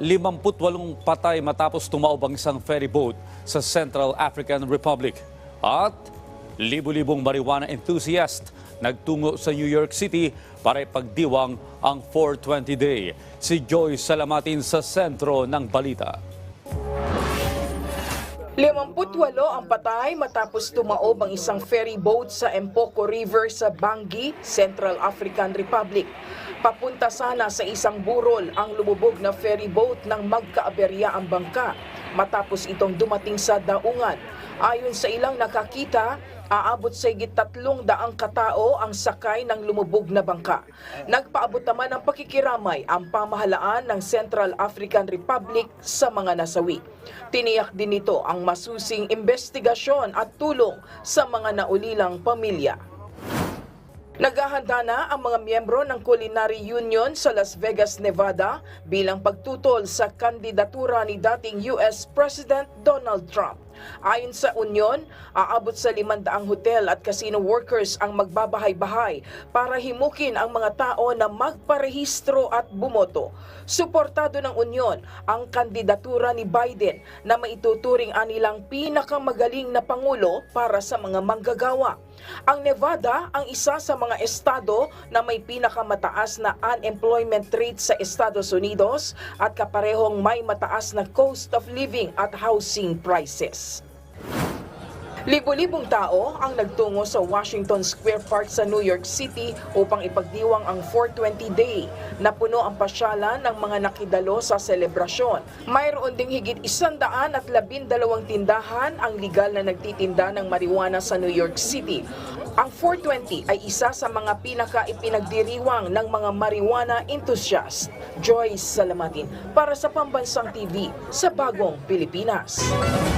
58 patay matapos tumaob ang isang ferry boat sa Central African Republic. At libu-libong marijuana enthusiast nagtungo sa New York City para ipagdiwang ang 420 Day. Si Joy Salamatin sa sentro ng balita. 58 ang patay matapos tumaob ang isang ferry boat sa Empoco River sa Bangui, Central African Republic. Papunta sana sa isang burol ang lumubog na ferry boat nang magkaaberya ang bangka matapos itong dumating sa daungan. Ayon sa ilang nakakita, aabot sa higit tatlong daang katao ang sakay ng lumubog na bangka. Nagpaabot naman ng pakikiramay ang pamahalaan ng Central African Republic sa mga nasawi. Tiniyak din nito ang masusing investigasyon at tulong sa mga naulilang pamilya. Naghahanda na ang mga miyembro ng Culinary Union sa Las Vegas, Nevada bilang pagtutol sa kandidatura ni dating US President Donald Trump. Ayon sa Union, aabot sa 500 hotel at casino workers ang magbabahay-bahay para himukin ang mga tao na magparehistro at bumoto. Suportado ng Union ang kandidatura ni Biden na maituturing anilang pinakamagaling na pangulo para sa mga manggagawa. Ang Nevada ang isa sa mga estado na may pinakamataas na unemployment rate sa Estados Unidos at kaparehong may mataas na cost of living at housing prices. Libo-libong tao ang nagtungo sa Washington Square Park sa New York City upang ipagdiwang ang 420 Day na puno ang pasyalan ng mga nakidalo sa selebrasyon. Mayroon ding higit isandaan at labindalawang tindahan ang legal na nagtitinda ng marijuana sa New York City. Ang 420 ay isa sa mga pinaka-ipinagdiriwang ng mga marijuana enthusiast. Joyce Salamatin para sa Pambansang TV sa Bagong Pilipinas.